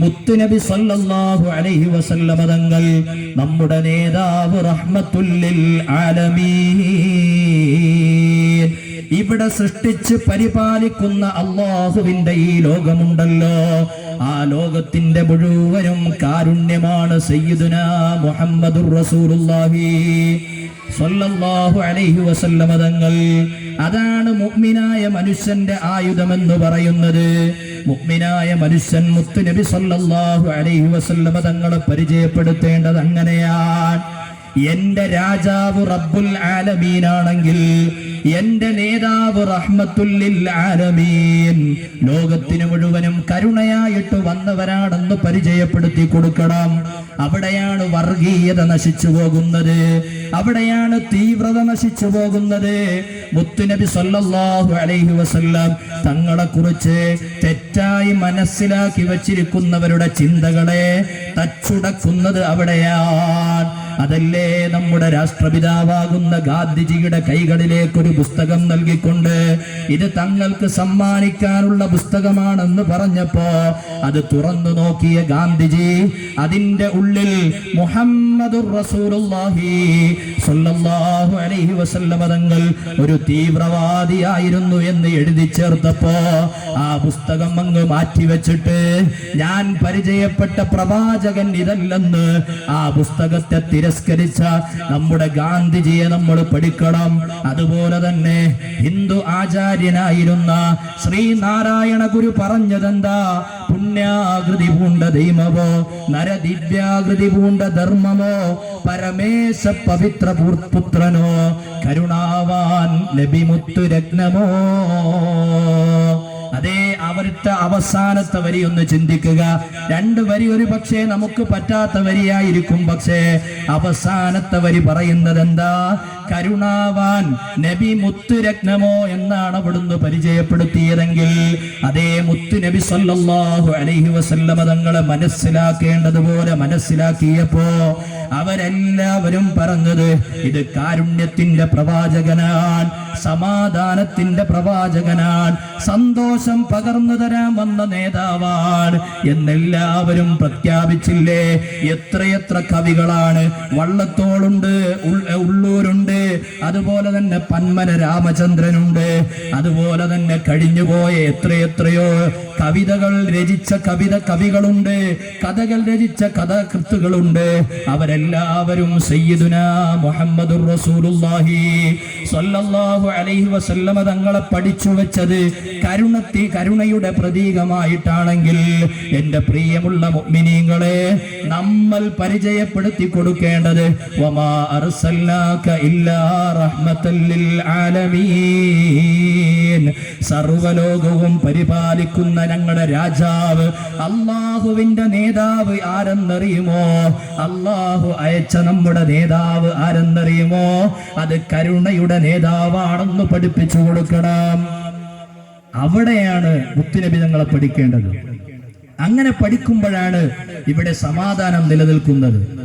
മുത്തുനബി സല്ലല്ലാഹു അലൈഹി വസല്ലമ തങ്ങൾ നമ്മുടെ നേതാവ് റഹ്മത്തുല്ലിൽ ആലമീൻ. ഇവിടെ സൃഷ്ടിച്ച് പരിപാലിക്കുന്ന അള്ളാഹുവിന്റെ ഈ ലോകമുണ്ടല്ലോ. ആ ലോകത്തിന്റെ മുഴുവനും കാരുണ്യമാണ് സയ്യിദുന മുഹമ്മദുർ റസൂലുള്ളാഹി സ്വല്ലല്ലാഹു അലൈഹി വസല്ലമ തങ്ങൾ. അതാണ് മുഅ്മിനായ മനുഷ്യന്റെ ആയുധമെന്ന് പറയുന്നത്. മുഅ്മിനായ മനുഷ്യൻ മുത്തുനബി സ്വല്ലല്ലാഹു അലൈഹി വസല്ലമ തങ്ങളെ പരിചയപ്പെടുത്തേണ്ടത് അങ്ങനെയാണ്. എന്റെ രാജാവ് റബ്ബുൽ ആലമീനാണെങ്കിൽ എന്റെ നേതാവ് റഹ്മത്തുല്ലിൽ ആലമീൻ. ലോകത്തിന് മുഴുവനും കരുണയായിട്ട് വന്നവരാണെന്ന് പരിചയപ്പെടുത്തി കൊടുക്കണം. അവിടെയാണ് വർഗീയത നശിച്ചു പോകുന്നത്. അവിടെയാണ് തീവ്രത നശിച്ചു പോകുന്നത്. മുത്തുനബി സല്ലല്ലാഹു അലൈഹി വസല്ലം തങ്ങളെ കുറിച്ച് തെറ്റായി മനസ്സിലാക്കി വച്ചിരിക്കുന്നവരുടെ ചിന്തകളെ തച്ചുടക്കുന്നത് അവിടെയാണ്. അതല്ലേ നമ്മുടെ രാഷ്ട്രപിതാവാകുന്ന ഗാന്ധിജിയുടെ കൈകളിലേക്ക് ഒരു പുസ്തകം നൽകിക്കൊണ്ട് ഇത് തങ്ങൾക്ക് സമ്മാനിക്കാനുള്ള പുസ്തകമാണെന്ന് പറഞ്ഞപ്പോ അത് തുറന്നു നോക്കിയ ഗാന്ധിജി അതിന്റെ ഉള്ളിൽ മുഹമ്മദ് അലൈഹി വസല്ലമ തങ്ങൾ ഒരു തീവ്രവാദിയായിരുന്നു എന്ന് എഴുതി ചേർത്തപ്പോ ആ പുസ്തകം അങ്ങ് മാറ്റിവെച്ചിട്ട് ഞാൻ പരിചയപ്പെട്ട പ്രവാചകൻ ഇതല്ലെന്ന് ആ പുസ്തകത്തെ തിരസ്കരിച്ച നമ്മുടെ ഗാന്ധിജിയെ നമ്മൾ പഠിക്കണം. അതുപോലെ തന്നെ ഹിന്ദു ആചാര്യനായിരുന്ന ശ്രീനാരായണ ഗുരു പറഞ്ഞതെന്താ? പുണ്യാകൃതി പൂണ്ട ദൈവമോ നരദിവ്യാകൃതി പൂണ്ട ധർമ്മമോ പരമേശ പവിത്ര പുത്രനോ കരുണാവാൻ നബിമുത്തു രത്നമോ. അതേ അവിടുത്തെ അവസാനത്തെ വരി ഒന്ന് ചിന്തിക്കുക. രണ്ട് വരി ഒരു പക്ഷേ നമുക്ക് പറ്റാത്ത വരിയായിരിക്കും പക്ഷേ അവസാനത്തെ വരി പറയുന്നത് എന്താ കരുണാവാൻ നബി മുത്തുരത്നമോ എന്നാണ് അവിടുന്ന് പരിചയപ്പെടുത്തിയതെങ്കിൽ അതേ മുത്തു നബി സല്ലല്ലാഹു അലൈഹി വസല്ലമ തങ്ങളെ മനസ്സിലാക്കേണ്ടതുപോലെ മനസ്സിലാക്കിയപ്പോ അവരെല്ലാവരും പറഞ്ഞത് ഇത് കാരുണ്യത്തിന്റെ പ്രവാചകനാൻ സമാധാനത്തിന്റെ പ്രവാചകനാണ്. സന്തോഷം പകർന്നു തരാൻ വന്ന നേതാവാണ്. എന്നെല്ലാവരും പ്രഖ്യാപിച്ചില്ലേ? എത്രയെത്ര കവികളാണ്. വള്ളത്തോളുണ്ട് ഉള്ളൂരുണ്ട്. അതുപോലെ തന്നെ പന്മന രാമചന്ദ്രനുണ്ട്. അതുപോലെ തന്നെ കഴിഞ്ഞുപോയ എത്രയെത്രയോ കവിതകൾ രചിച്ച കവിത കവികളുണ്ട്. കഥകൾ രചിച്ച കഥാകൃത്തുകളുണ്ട്. അവരെല്ലാവരും സയ്യിദുന മുഹമ്മദുർ റസൂലുള്ളാഹി സ്വല്ലല്ലാഹു അലൈഹി വസല്ലമ തങ്ങളെ പഠിച്ചു വെച്ചത് കരുണത്തി കരുണയുടെ പ്രതീകമായിട്ടാണെങ്കിൽ എന്റെ പ്രിയമുള്ള മുഅ്മിനീങ്ങളെ നമ്മൾ പരിചയപ്പെടുത്തി കൊടുക്കേണ്ടത് വമാ അർസൽനാക ഇല്ലാ റഹ്മത്തൽ ലിൽ ആലമീൻ. സർവലോകവും പരിപാലിക്കുന്ന ഞങ്ങളുടെ രാജാവ് അള്ളാഹുവിന്റെ നേതാവ് ആരെന്നറിയുമോ? അള്ളാഹു അയച്ച നമ്മുടെ നേതാവ് ആരെന്നറിയുമോ? അത് കരുണയുടെ നേതാവാണെന്ന് പഠിപ്പിച്ചു കൊടുക്കണം. അവിടെയാണ് മുത്തുനബി തങ്ങളെ പഠിക്കേണ്ടത്. അങ്ങനെ പഠിക്കുമ്പോഴാണ് ഇവിടെ സമാധാനം നിലനിൽക്കുന്നത്.